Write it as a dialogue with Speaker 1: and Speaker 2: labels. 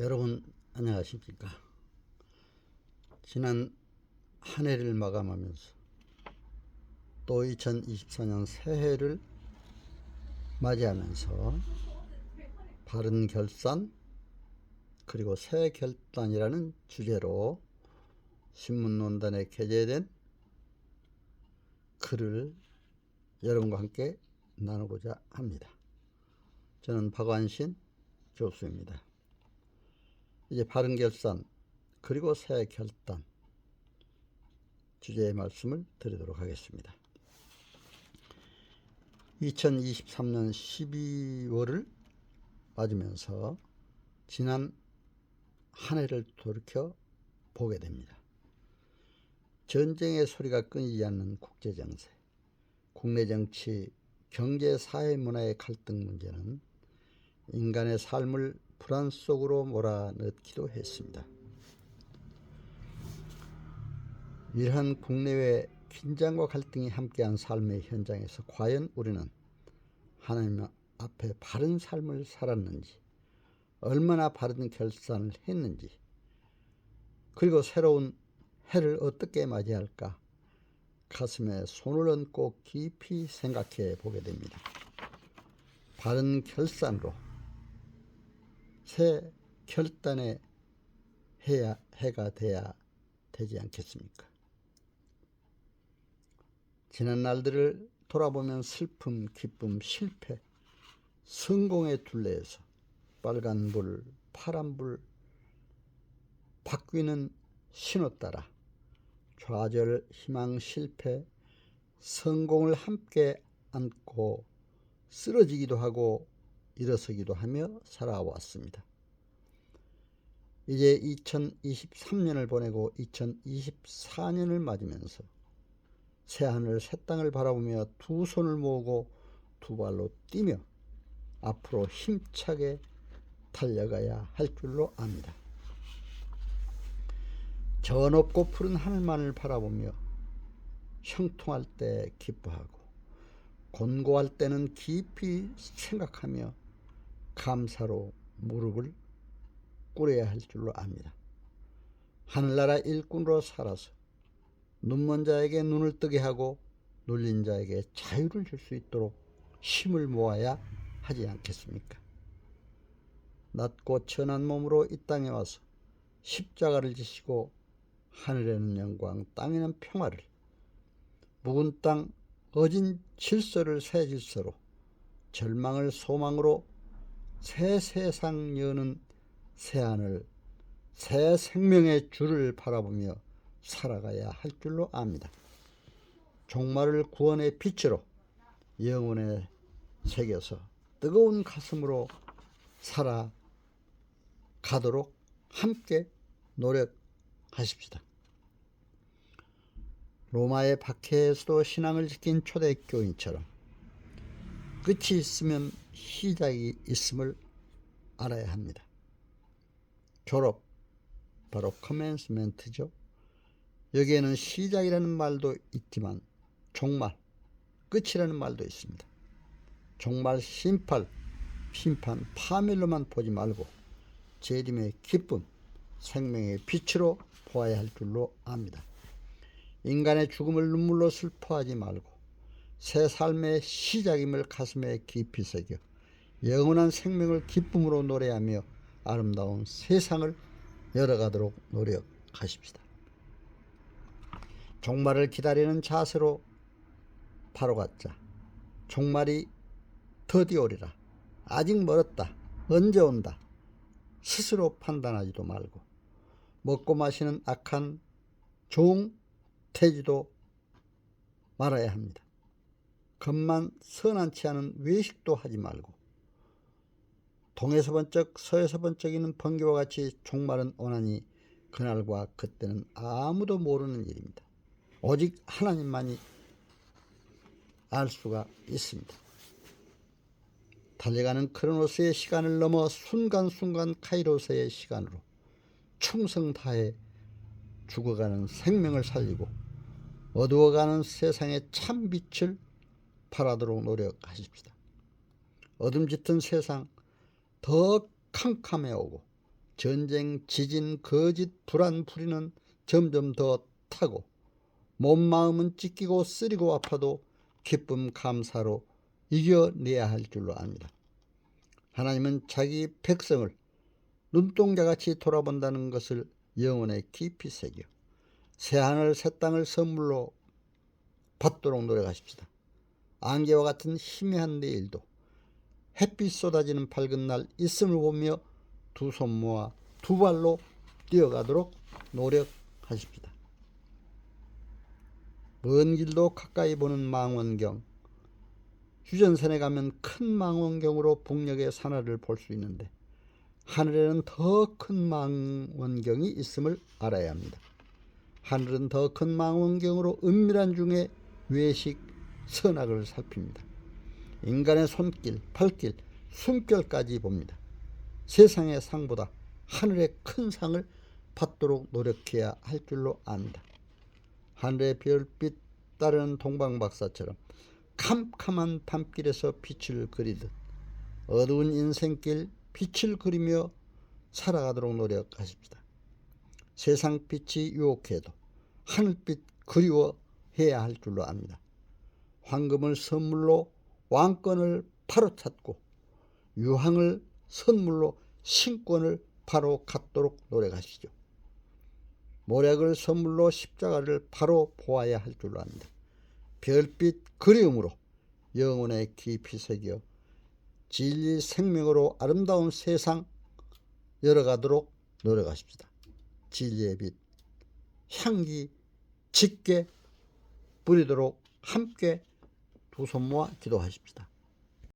Speaker 1: 여러분 안녕하십니까? 지난 한 해를 마감하면서 또 2024년 새해를 맞이하면서 바른 결산 그리고 새 결단이라는 주제로 신문논단에 게재된 글을 여러분과 함께 나누고자 합니다. 저는 박완신 교수입니다. 이제 바른 결산 그리고 새 결단 주제의 말씀을 드리도록 하겠습니다. 2023년 12월을 맞으면서 지난 한 해를 돌이켜 보게 됩니다. 전쟁의 소리가 끊이지 않는 국제 정세, 국내 정치, 경제, 사회, 문화의 갈등 문제는 인간의 삶을 불안 속으로 몰아넣기도 했습니다. 이러한 국내외 긴장과 갈등이 함께한 삶의 현장에서 과연 우리는 하나님 앞에 바른 삶을 살았는지, 얼마나 바른 결산을 했는지, 그리고 새로운 해를 어떻게 맞이할까 가슴에 손을 얹고 깊이 생각해 보게 됩니다. 바른 결산으로 새 결단의 해야 해가 돼야 되지 않겠습니까? 지난 날들을 돌아보면 슬픔, 기쁨, 실패, 성공의 둘레에서 빨간불, 파란불 바뀌는 신호 따라 좌절, 희망, 실패, 성공을 함께 안고 쓰러지기도 하고 일어서기도 하며 살아왔습니다. 이제 2023년을 보내고 2024년을 맞으면서 새하늘 새 땅을 바라보며 두 손을 모으고 두 발로 뛰며 앞으로 힘차게 달려가야 할 줄로 압니다. 저 높고 푸른 하늘만을 바라보며 형통할 때 기뻐하고 곤고할 때는 깊이 생각하며 감사로 무릎을 꿇어야 할 줄로 압니다. 하늘나라 일꾼으로 살아서 눈먼 자에게 눈을 뜨게 하고 눌린 자에게 자유를 줄 수 있도록 힘을 모아야 하지 않겠습니까? 낮고 천한 몸으로 이 땅에 와서 십자가를 지시고 하늘에는 영광, 땅에는 평화를 묵은 땅, 어진 질서를 새 질서로 절망을 소망으로 새 세상 여는 새 하늘, 새 생명의 줄을 바라보며 살아가야 할 줄로 압니다. 종말을 구원의 빛으로 영혼에 새겨서 뜨거운 가슴으로 살아가도록 함께 노력하십시다. 로마의 박해에서도 신앙을 지킨 초대교인처럼 끝이 있으면 시작이 있음을 알아야 합니다. 졸업, 바로 커맨스멘트죠. 여기에는 시작이라는 말도 있지만 종말, 끝이라는 말도 있습니다. 종말 심판, 심판, 파멸로만 보지 말고 재림의 기쁨, 생명의 빛으로 보아야 할 줄로 압니다. 인간의 죽음을 눈물로 슬퍼하지 말고 새 삶의 시작임을 가슴에 깊이 새겨 영원한 생명을 기쁨으로 노래하며 아름다운 세상을 열어가도록 노력하십시다. 종말을 기다리는 자세로 바로 갖자. 종말이 더디 오리라. 아직 멀었다. 언제 온다. 스스로 판단하지도 말고 먹고 마시는 악한 종 태지도 말아야 합니다. 겉만 선한치 않은 외식도 하지 말고 동에서 번쩍 서에서 번쩍이는 번개와 같이 종말은 오나니 그날과 그때는 아무도 모르는 일입니다. 오직 하나님만이 알 수가 있습니다. 달려가는 크로노스의 시간을 넘어 순간순간 카이로스의 시간으로 충성 다해 죽어가는 생명을 살리고 어두워가는 세상의 참 빛을 발하도록 노력하십시다. 어둠 짙은 세상 더 캄캄해 오고 전쟁, 지진, 거짓, 불안, 불의는 점점 더 타고 몸 마음은 찢기고 쓰리고 아파도 기쁨 감사로 이겨내야 할 줄로 압니다. 하나님은 자기 백성을 눈동자같이 돌아본다는 것을 영혼에 깊이 새겨 새하늘 새 땅을 선물로 받도록 노력하십시다. 안개와 같은 희미한 내일도 햇빛 쏟아지는 밝은 날 있음을 보며 두 손 모아 두 발로 뛰어가도록 노력하십시다. 먼 길도 가까이 보는 망원경 휴전선에 가면 큰 망원경으로 북녘의 산하를 볼 수 있는데 하늘에는 더 큰 망원경이 있음을 알아야 합니다. 하늘은 더 큰 망원경으로 은밀한 중에 외식 선악을 살핍니다. 인간의 손길, 발길, 숨결까지 봅니다. 세상의 상보다 하늘의 큰 상을 받도록 노력해야 할 줄로 압니다. 하늘의 별빛 따르는 동방박사처럼 캄캄한 밤길에서 빛을 그리듯 어두운 인생길 빛을 그리며 살아가도록 노력하십시다. 세상 빛이 유혹해도 하늘빛 그리워해야 할 줄로 압니다. 황금을 선물로 왕권을 바로 찾고 유황을 선물로 신권을 바로 갖도록 노력하시죠. 모략을 선물로 십자가를 바로 보아야 할 줄로 압니다. 별빛 그리움으로 영혼에 깊이 새겨 진리 생명으로 아름다운 세상 열어가도록 노력하십시다. 진리의 빛, 향기 짙게 뿌리도록 함께 두 손 모아 기도하십시다.